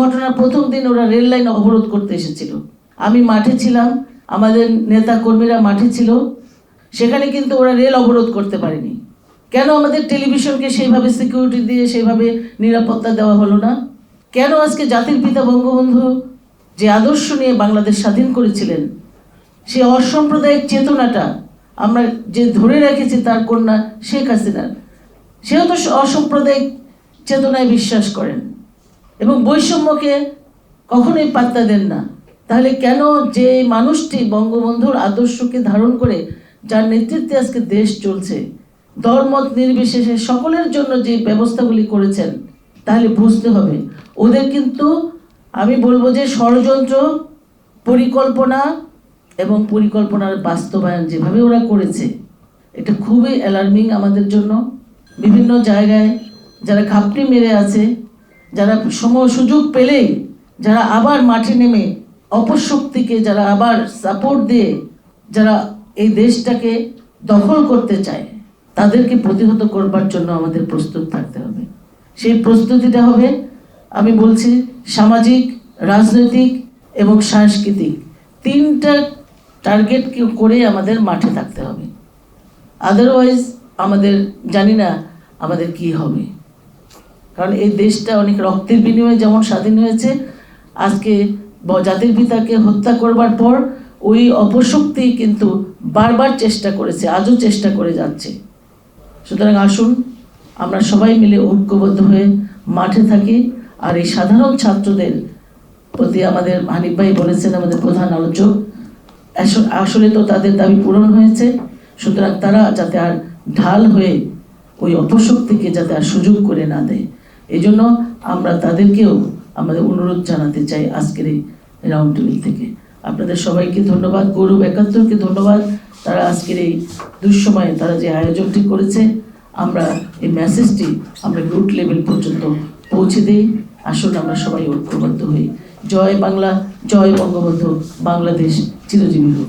ঘটনার প্রথম দিন ওরা রেল লাইন অবরোধ করতে এসেছিল। আমি মাঠে ছিলাম, আমাদের নেতা কর্মীরা মাঠে ছিল। সেখানে কিন্তু ওরা রেল অবরোধ করতে পারেনি। কেন আমাদের টেলিভিশনকে সেইভাবে সিকিউরিটি দিয়ে সেইভাবে নিরাপত্তা দেওয়া হলো না? কেন আজকে জাতির পিতা বঙ্গবন্ধু যে আদর্শ নিয়ে বাংলাদেশ স্বাধীন করেছিলেন সেই অসাম্প্রদায়িক চেতনাটা আমরা যে ধরে রেখেছি তার কন্যা শেখ হাসিনার, সেও তো অসাম্প্রদায়িক চেতনায় বিশ্বাস করেন। এবং বৈষম্যকে কখনোই পাত্তা দেন না। তাহলে কেন যে মানুষটি বঙ্গবন্ধুর আদর্শকে ধারণ করে, যার নেতৃত্বে আজকে দেশ চলছে, দলমত নির্বিশেষে সকলের জন্য যে ব্যবস্থাগুলি করেছেন, তাহলে বুঝতে হবে। ওদের কিন্তু, আমি বলব যে ষড়যন্ত্র, পরিকল্পনা এবং পরিকল্পনার বাস্তবায়ন যেভাবে ওরা করেছে, এটা খুবই অ্যালার্মিং আমাদের জন্য। বিভিন্ন জায়গায় যারা ঘাপটি মেরে আছে যারা সময় সুযোগ পেলেই, যারা আবার মাঠে নেমে অপশক্তিকে, যারা আবার সাপোর্ট দিয়ে যারা এই দেশটাকে দখল করতে চায়, তাদেরকে প্রতিহত করবার জন্য আমাদের প্রস্তুত থাকতে হবে। সেই প্রস্তুতিটা হবে, আমি বলছি, সামাজিক, রাজনৈতিক এবং সাংস্কৃতিক। তিনটা টার্গেট করে আমাদের মাঠে থাকতে হবে। আদারওয়াইজ আমাদের, জানি না আমাদের কি হবে। কারণ এই দেশটা অনেক রক্তের বিনিময়ে যেমন স্বাধীন হয়েছে, আজকে জাতির পিতাকে হত্যা করবার পর ওই অপশক্তি কিন্তু বারবার চেষ্টা করেছে, আজও চেষ্টা করে যাচ্ছে। সুতরাং আসুন, আমরা সবাই মিলে ঐক্যবদ্ধ হয়ে মাঠে থাকি, আর এই সাধারণ ছাত্রদের প্রতি আমাদের হানিফ ভাই বলেছেন, আমাদের প্রধান আলোচক আসলে তো তাদের দাবি পূরণ হয়েছে, সুতরাং তারা যাতে আর ঢাল হয়ে ওই অপশক্তিকে যাতে আর সুযোগ করে না দেয়। এই জন্য আমরা তাদেরকেও আমাদের অনুরোধ জানাতে চাই আজকের এই রাউন্ড টেবিল থেকে। আপনাদের সবাইকে ধন্যবাদ, গৌরব একাত্তরকে ধন্যবাদ। তারা আজকের এই দুঃসময়ে তারা যে আয়োজনটি করেছে, আমরা এই মেসেজটি আমরা রুট লেভেল পর্যন্ত পৌঁছে দিই। আসুন আমরা সবাই ঐক্যবদ্ধ হই। জয় বাংলা, জয় বঙ্গবন্ধু, বাংলাদেশ চিরজীবী হোক।